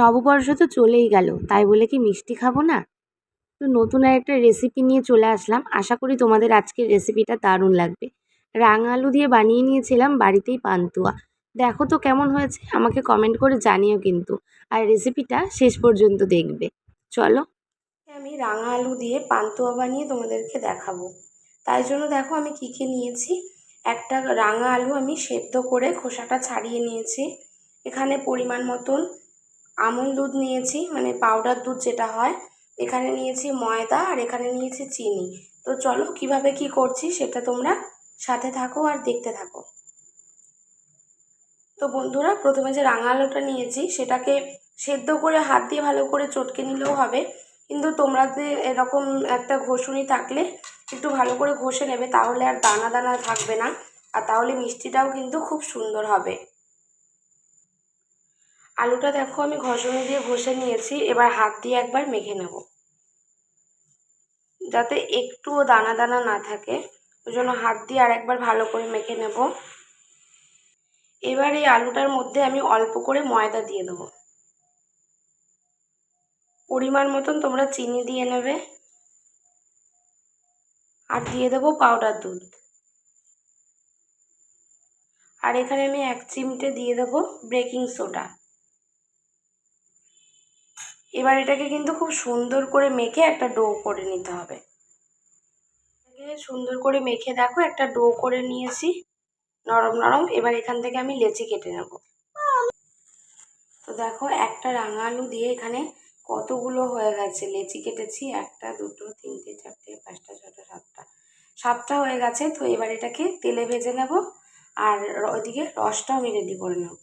নববর্ষ তো চলেই গেল, তাই বলে কি মিষ্টি খাব না? তো নতুন আর একটা রেসিপি নিয়ে চলে আসলাম। আশা করি তোমাদের আজকের রেসিপিটা দারুণ লাগবে। রাঙা আলু দিয়ে বানিয়ে নিয়েছিলাম বাড়িতেই পান্তুয়া। দেখো তো কেমন হয়েছে, আমাকে কমেন্ট করে জানিও কিন্তু। আর রেসিপিটা শেষ পর্যন্ত দেখবে। চলো। আমি রাঙা আলু দিয়ে পান্তুয়া বানিয়ে তোমাদেরকে দেখাবো। তাই জন্য দেখো আমি কী কী নিয়েছি। একটা রাঙা আলু আমি সেদ্ধ করে খোসাটা ছাড়িয়ে নিয়েছি। এখানে পরিমাণ মতন আমুল দুধ নিয়েছি মানে পাউডার দুধ যেটা হয়। এখানে নিয়েছি ময়দা আর এখানে নিয়েছি চিনি। তো চলো, কীভাবে কি করছি সেটা তোমরা সাথে থাকো আর দেখতে থাকো। তো বন্ধুরা, প্রথমে যে রাঙা আলুটা নিয়েছি, সেটাকে সেদ্ধ করে, হাত দিয়ে ভালো করে চটকে নিলেও হবে। কিন্তু তোমরা যে এরকম একটা ঘষুনি থাকলে একটু ভালো করে ঘষে নেবে, তাহলে আর দানা দানা থাকবে না। আর তাহলে মিষ্টিটাও কিন্তু খুব সুন্দর হবে। আলুটা দেখো আমি ঘষণি দিয়ে ঘষে নিয়েছি, এবার হাত দিয়ে একবার মেখে নেব। যাতে একটুও দানা দানা না থাকে, ওই জন্য হাত দিয়ে আর একবার ভালো করে মেখে নেব। এবার এই আলুটার মধ্যে আমি অল্প করে ময়দা দিয়ে দেবো। পরিমাণ মতন তোমরা চিনি দিয়ে নেবে। আর দিয়ে দেবো পাউডার দুধ। আর এখানে আমি এক চিমটে দিয়ে দেবো বেকিং সোডা। এবার এটাকে কিন্তু খুব সুন্দর করে মেখে একটা ডো করে নিতে হবে। সুন্দর করে মেখে দেখো, একটা ডো করে নিয়েছি, নরম নরম। এবার এখান থেকে আমি লেচি কেটে নেব। তো দেখো, একটা রাঙা আলু দিয়ে এখানে কতগুলো হয়ে গেছে। লেচি কেটেছি, একটা, দুটো, তিনটে, চারটে, পাঁচটা, ছটা, সাতটা। সাতটা হয়ে গেছে, তো এবার এটাকে তেলে ভেজে নেব, আর ওইদিকে রসটাও আমি রেডি করে নেব।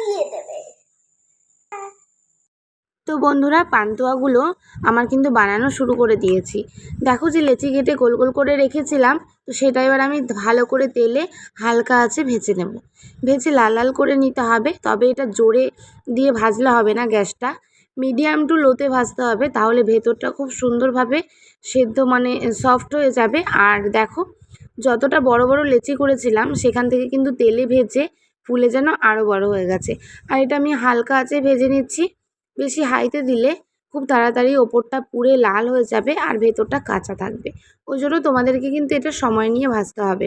দিয়ে দেবে। তো বন্ধুরা, পান্তুয়াগুলো আমার কিন্তু বানানো শুরু করে দিয়েছি। দেখো যে লেচি কেটে গোল গোল করে রেখেছিলাম, তো সেটা এবার আমি ভালো করে তেলে হালকা আছে ভেজে নেব। ভেজে লাল লাল করে নিতে হবে, তবে এটা জোরে দিয়ে ভাজলে হবে না গ্যাসটা। মিডিয়াম টু লোতে ভাজতে হবে, তাহলে ভেতরটা খুব সুন্দরভাবে সেদ্ধ মানে সফট হয়ে যাবে। আর দেখো, যতটা বড় বড় লেচি করেছিলাম, সেখান থেকে কিন্তু তেলে ভেজে ফুলে যেন আরও বড় হয়ে গেছে। আর এটা আমি হালকা আছে ভেজে নিচ্ছি। বেশি হাইতে দিলে খুব তাড়াতাড়ি ওপরটা পুড়ে লাল হয়ে যাবে আর ভেতরটা কাঁচা থাকবে। ওই জন্য তোমাদেরকে কিন্তু এটা সময় নিয়ে ভাজতে হবে।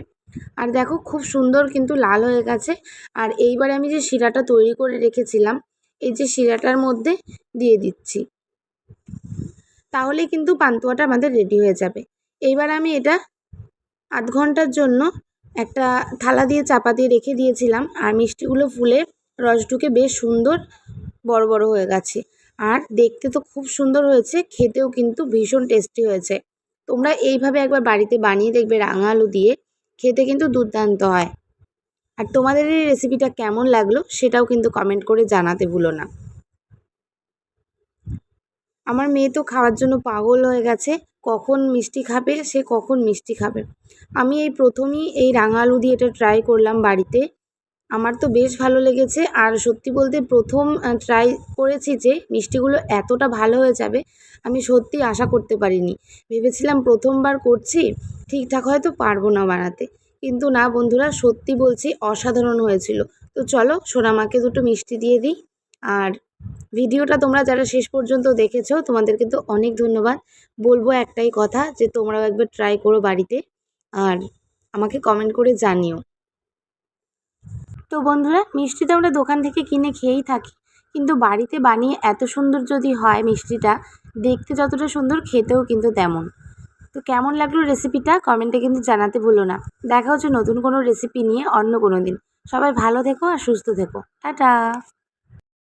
আর দেখো খুব সুন্দর কিন্তু লাল হয়ে গেছে। আর এইবারে আমি যে শিরাটা তৈরি করে রেখেছিলাম, এই যে শিরাটার মধ্যে দিয়ে দিচ্ছি। তাহলে কিন্তু পান্তুয়াটা আমাদের রেডি হয়ে যাবে। এইবার আমি এটা আধ ঘণ্টার জন্য একটা থালা দিয়ে চাপা দিয়ে রেখে দিয়েছিলাম আর মিষ্টিগুলো ফুলে রস ঢুকে বেশ সুন্দর বড় বড় হয়ে গেছে। আর দেখতে তো খুব সুন্দর হয়েছে, খেতেও কিন্তু ভীষণ টেস্টি হয়েছে। তোমরা এইভাবে একবার বাড়িতে বানিয়ে দেখবে রাঙা আলু দিয়ে, খেতে কিন্তু দুর্দান্ত হয়। আর তোমাদের এই রেসিপিটা কেমন লাগল সেটাও কিন্তু কমেন্ট করে জানাতে ভুলো না। আমার মেয়ে তো খাওয়ার জন্য পাগল হয়ে গেছে। কখন মিষ্টি খাবে, সে কখন মিষ্টি খাবে। আমি এই প্রথমই এই রাঙা আলু দিয়ে এটা ট্রাই করলাম বাড়িতে। আমার তো বেশ ভালো লেগেছে। আর সত্যি বলতে প্রথম ট্রাই করেছি যে মিষ্টিগুলো এতটা ভালো হয়ে যাবে, আমি সত্যি আশা করতে পারিনি। ভেবেছিলাম প্রথমবার করছি, ঠিকঠাক হয়তো পারব না বানাতে। কিন্তু না বন্ধুরা, সত্যি বলছি অসাধারণ হয়েছিল। তো চলো সোনামাকে দুটো মিষ্টি দিয়ে দিই। আর ভিডিওটা তোমরা যারা শেষ পর্যন্ত দেখেছ, তোমাদের কিন্তু অনেক ধন্যবাদ। বলব একটাই কথা যে, তোমরাও একবার ট্রাই করো বাড়িতে আর আমাকে কমেন্ট করে জানিও। তো বন্ধুরা মিষ্টি তো আমরা দোকান থেকে কিনে খেয়েই থাকি। কিন্তু বাড়িতে বানিয়ে এত সুন্দর যদি হয় মিষ্টিটা, দেখতে যতটা সুন্দর খেতেও কিন্তু তেমন। তো কেমন লাগল রেসিপিটা কমেন্টে কিন্তু জানাতে ভুলো না। দেখা হচ্ছে নতুন কোনো রেসিপি নিয়ে অন্য কোনো দিন। সবাই ভালো থেকো আর সুস্থ থেকো। টাটা!